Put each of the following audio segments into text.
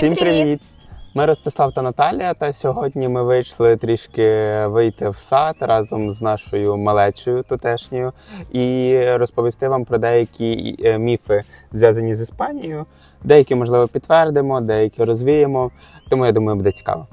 Всім привіт! Ми Ростислав та Наталія. Та сьогодні ми вийшли трішки вийти в сад разом з нашою малечою тутешньою і розповісти вам про деякі е, міфи, зв'язані з Іспанією. Деякі, можливо, підтвердимо, деякі розвіємо. Тому я думаю, буде цікаво.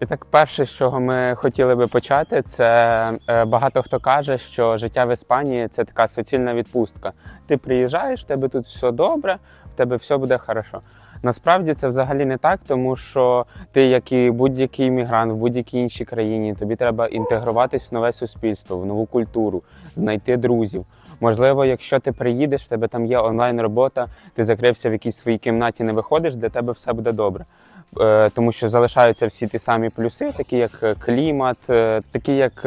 І так, перше, з чого ми хотіли би почати, це е, багато хто каже, що життя в Іспанії це така суцільна відпустка. Ти приїжджаєш, в тебе тут все добре, в тебе все буде хорошо. Насправді це взагалі не так, тому що ти, як і будь-який іммігрант в будь-якій іншій країні, тобі треба інтегруватись в нове суспільство, в нову культуру, знайти друзів. Можливо, якщо ти приїдеш, в тебе там є онлайн робота, ти закрився в якійсь своїй кімнаті, не виходиш, для тебе все буде добре. Е, Тому що залишаються всі ті самі плюси, такі як е, клімат, е, такі як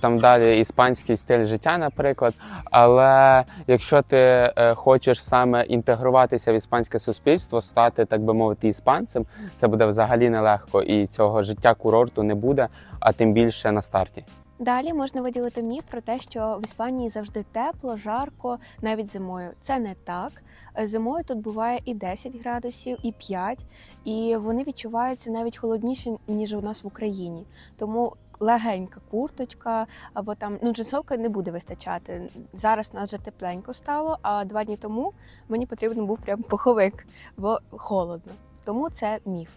там далі іспанський стиль життя, наприклад. Але якщо ти хочеш саме інтегруватися в іспанське суспільство, стати, так би мовити, іспанцем, це буде взагалі нелегко, і цього життя курорту не буде, а тим більше на старті. Далі можна виділити міф про те, що в Іспанії завжди тепло, жарко, навіть зимою. Це не так. Е, Зимою тут буває і 10 градусів, і 5, і вони відчуваються навіть холодніше, ніж у нас в Україні. Тому легенька курточка або там ну джинсовка не буде вистачати. Зараз нас вже тепленько стало, а два дні тому мені потрібен був прям пуховик, бо холодно. Тому це міф.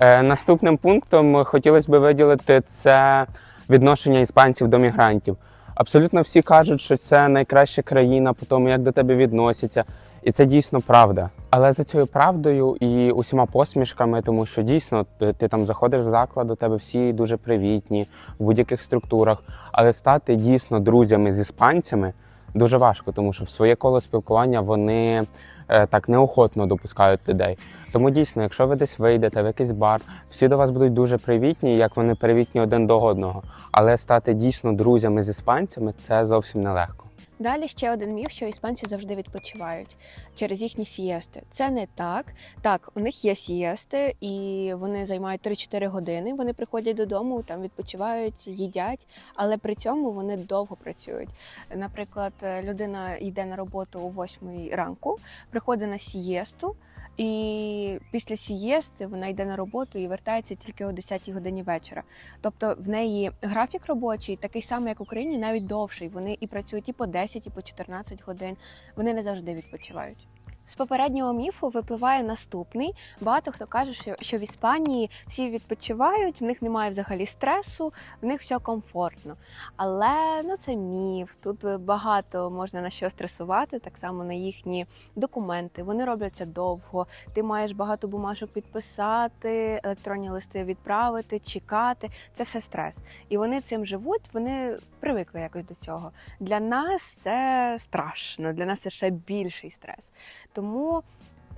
Е, Наступним пунктом хотілося б виділити це відношення іспанців до мігрантів. Абсолютно всі кажуть, що це найкраща країна по тому, як до тебе відносяться, і це дійсно правда. Але за цією правдою і усіма посмішками, тому що дійсно ти, ти там заходиш в заклад, у тебе всі дуже привітні в будь-яких структурах. Але стати дійсно друзями з іспанцями дуже важко, тому що в своє коло спілкування вони е, так неохотно допускають людей. Тому дійсно, якщо ви десь вийдете в якийсь бар, всі до вас будуть дуже привітні, як вони привітні один до одного. Але стати дійсно друзями з іспанцями це зовсім нелегко. Далі ще один міф, що іспанці завжди відпочивають через їхні сієсти. Це не так. Так, у них є сієсти, і вони займають 3-4 години. Вони приходять додому, там відпочивають, їдять, але при цьому вони довго працюють. Наприклад, е, людина йде на роботу о 8 ранку, приходить на сієсту. І після сієсти вона йде на роботу і вертається тільки о 10 годині вечора. Тобто в неї графік робочий такий самий, як в Україні, навіть довший. Вони і працюють і по 10, і по 14 годин. Вони не завжди відпочивають. З попереднього міфу випливає наступний. Багато хто каже, що, в Іспанії всі відпочивають, в них немає взагалі стресу, в них все комфортно. Але ну це міф. Тут багато можна на що стресувати, так само на їхні документи. Вони робляться довго. Ти маєш багато бумажок підписати, електронні листи відправити, чекати. Це все стрес. І вони цим живуть, вони привикли якось до цього. Для нас це страшно, для нас це ще більший стрес. Тому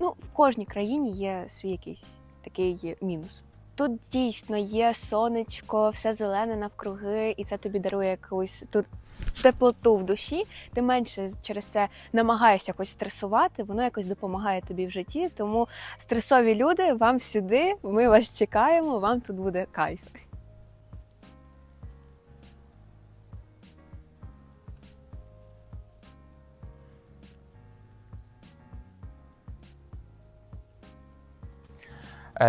ну, в кожній країні є свій якийсь такий мінус. Тут дійсно є сонечко, все зелене навкруги, і це тобі дарує якусь тут теплоту в душі. Ти менше через це намагаєшся якось стресувати, воно якось допомагає тобі в житті. Тому стресові люди вам сюди, ми вас чекаємо, вам тут буде кайф.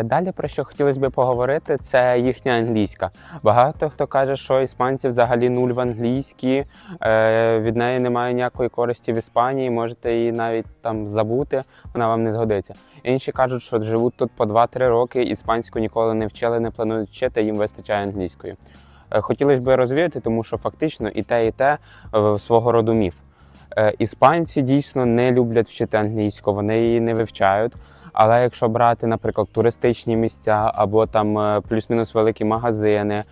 Далі про що хотілося б поговорити, це їхня англійська. Багато хто каже, що іспанці взагалі нуль в англійській, е, від неї немає ніякої користі в Іспанії, можете її навіть там забути, вона вам не згодиться. Інші кажуть, що живуть тут по 2-3 роки, іспанську ніколи не вчили, не планують вчити, їм вистачає англійської. Е, Хотілося б розвіяти, тому що фактично і те, і те е, свого роду міф. Е, Іспанці дійсно не люблять вчити англійську, вони її не вивчають. Але якщо брати, наприклад, туристичні місця або там е, плюс-мінус великі магазини, е,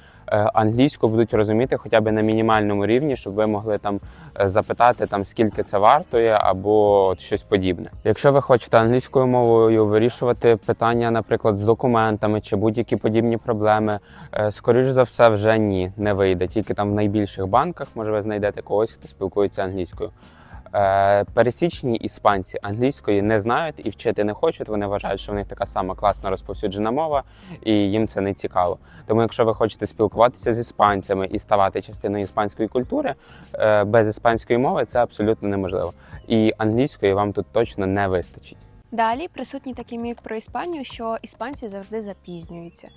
англійську будуть розуміти хоча б на мінімальному рівні, щоб ви могли там е, запитати, там скільки це вартує, або щось подібне. Якщо ви хочете англійською мовою вирішувати питання, наприклад, з документами чи будь-які подібні проблеми, скоріш за все, вже ні, не вийде. Тільки там в найбільших банках, може, ви знайдете когось, хто спілкується англійською. Е, Пересічні іспанці англійської не знають і вчити не хочуть. Вони вважають, що в них така сама класна розповсюджена мова, і їм це не цікаво. Тому, якщо ви хочете спілкуватися з іспанцями і ставати частиною іспанської культури, е, без іспанської мови це абсолютно неможливо. І англійської вам тут точно не вистачить. Далі присутній такий міф про Іспанію, що іспанці завжди запізнюються.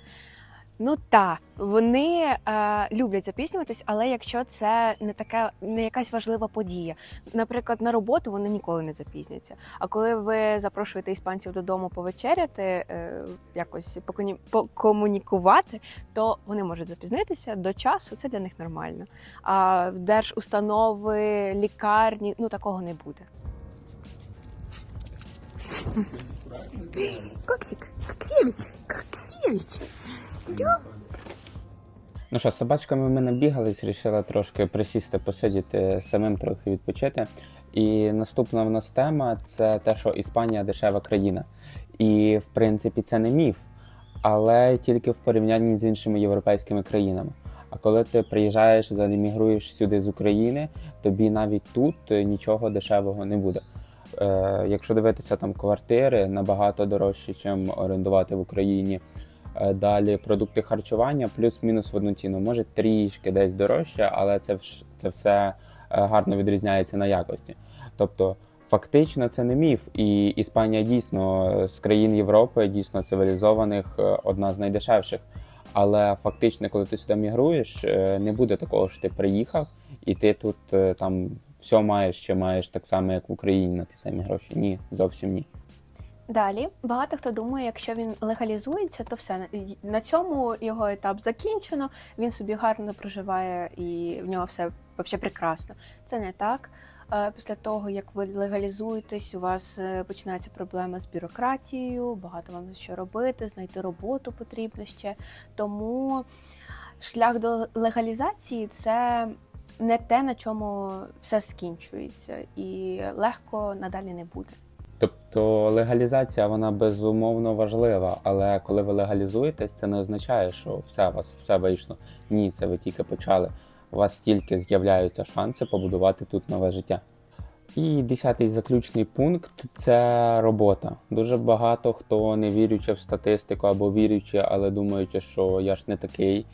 Ну та вони е, люблять запізнюватись, але якщо це не така не якась важлива подія, наприклад, на роботу вони ніколи не запізняться. А коли ви запрошуєте іспанців додому повечеряти, е, якось поконі- покомунікувати, то вони можуть запізнитися до часу. Це для них нормально. А в держустанови, лікарні, ну такого не буде. Коксик, Коксевич, Коксевич. Ну що, з собачками ми набігались, рішила трошки присісти, посидіти, самим трохи відпочити. І наступна в нас тема це те, що Іспанія дешева країна. І в принципі це не міф, але тільки в порівнянні з іншими європейськими країнами. А коли ти приїжджаєш, замігруєш сюди з України, тобі навіть тут нічого дешевого не буде. Е, якщо дивитися там квартири набагато дорожче, ніж орендувати в Україні. Е, Далі продукти харчування плюс-мінус в одну ціну. Може трішки десь дорожче, але це, це все е, гарно відрізняється на якості. Тобто, фактично, це не міф. І Іспанія дійсно з країн Європи, дійсно цивілізованих, одна з найдешевших. Але фактично, коли ти сюди мігруєш, не буде такого, що ти приїхав, і ти тут там все маєш, ще маєш так само, як в Україні на ті самі гроші. Ні, зовсім ні. Далі багато хто думає, якщо він легалізується, то все на цьому його етап закінчено. Він собі гарно проживає і в нього все взагалі прекрасно. Це не так. Е, Після того, як ви легалізуєтесь, у вас е, починається проблема з бюрократією, багато вам що робити, знайти роботу потрібно ще. Тому шлях до легалізації це не те, на чому все скінчується, і легко надалі не буде. Тобто легалізація вона безумовно важлива, але коли ви легалізуєтесь, це не означає, що все у вас все вийшло. Ні, це ви тільки почали. У вас тільки з'являються шанси побудувати тут нове життя. І десятий заключний пункт це робота. Дуже багато хто не вірючи в статистику або вірючи, але думаючи, що я ж не такий.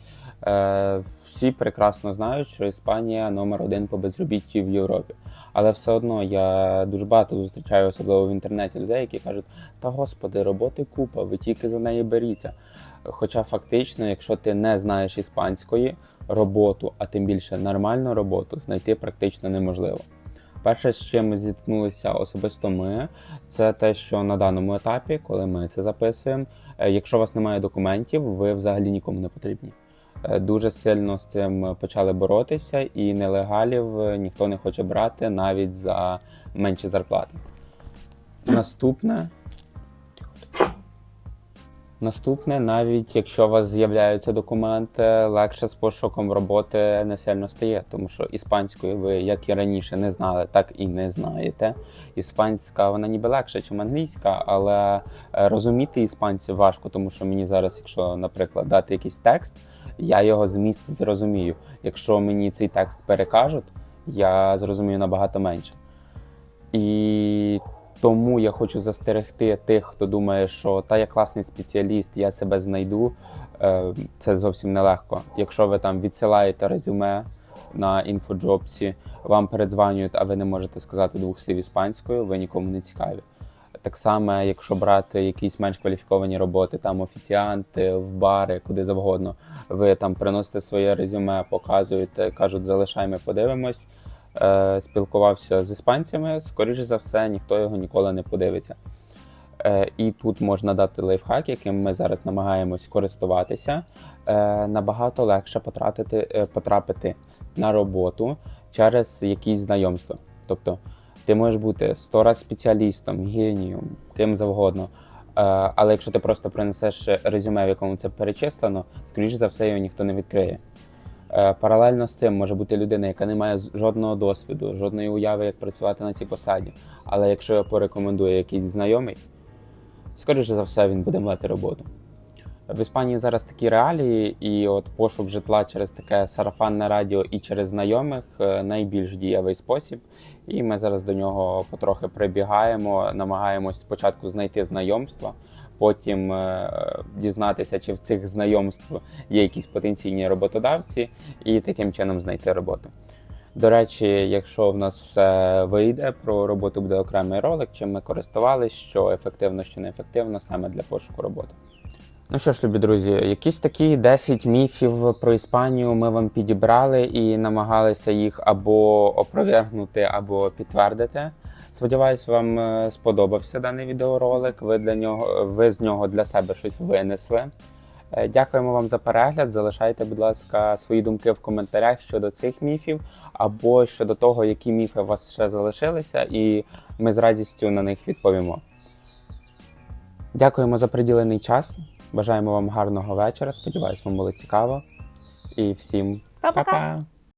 Е, всі прекрасно знають, що Іспанія номер один по безробіттю в Європі. Але все одно я дуже багато зустрічаю, особливо в інтернеті, людей, які кажуть: та господи, роботи купа, ви тільки за неї беріться. Хоча фактично, якщо ти не знаєш іспанської роботу, а тим більше нормальну роботу, знайти практично неможливо. Перше, з чим ми зіткнулися особисто ми, це те, що на даному етапі, коли ми це записуємо, е, якщо у вас немає документів, ви взагалі нікому не потрібні. Е, Дуже сильно з цим почали боротися, і нелегалів е, ніхто не хоче брати навіть за менші зарплати. Наступне. Наступне, навіть якщо у вас з'являються документи, легше з пошуком роботи не сильно стає, тому що іспанською ви, як і раніше, не знали, так і не знаєте. Іспанська вона ніби легша, ніж англійська, але е, розуміти іспанців важко, тому що мені зараз, якщо, наприклад, дати якийсь текст, я його зміст зрозумію. Якщо мені цей текст перекажуть, я зрозумію набагато менше. І тому я хочу застерегти тих, хто думає, що та я класний спеціаліст, я себе знайду. Е, Це зовсім нелегко. Якщо ви там відсилаєте резюме на інфоджобсі, вам передзванюють, а ви не можете сказати двох слів іспанською, ви нікому не цікаві. Так само, якщо брати якісь менш кваліфіковані роботи, там офіціанти, в бари, куди завгодно, ви там приносите своє резюме, показуєте, кажуть, залишай, ми подивимось. Е, спілкувався з іспанцями, скоріше за все, ніхто його ніколи не подивиться. Е, і тут можна дати лайфхак, яким ми зараз намагаємось користуватися. Е, набагато легше потратити, е, потрапити на роботу через якісь знайомства. Тобто ти можеш бути сто раз спеціалістом, генієм, ким завгодно. Е, але якщо ти просто принесеш резюме, в якому це перечислено, скоріш за все його ніхто не відкриє. Е, Паралельно з цим може бути людина, яка не має жодного досвіду, жодної уяви, як працювати на цій посаді. Але якщо його порекомендує якийсь знайомий, скоріше за все він буде мати роботу. В Іспанії зараз такі реалії, і от пошук житла через таке сарафанне радіо і через знайомих е, найбільш дієвий спосіб. І ми зараз до нього потрохи прибігаємо, намагаємось спочатку знайти знайомства, потім е, дізнатися, чи в цих знайомств є якісь потенційні роботодавці, і таким чином знайти роботу. До речі, якщо в нас все вийде, про роботу буде окремий ролик, чим ми користувалися, що ефективно, що неефективно, саме для пошуку роботи. Ну що ж, любі друзі, якісь такі 10 міфів про Іспанію ми вам підібрали і намагалися їх або опровергнути, або підтвердити. Сподіваюсь, вам е, сподобався даний відеоролик. Ви для нього ви з нього для себе щось винесли. Е, Дякуємо вам за перегляд. Залишайте, будь ласка, свої думки в коментарях щодо цих міфів, або щодо того, які міфи у вас ще залишилися, і ми з радістю на них відповімо. Дякуємо за приділений час. Бажаємо вам гарного вечора. Сподіваюсь, вам було цікаво. І всім Па-па!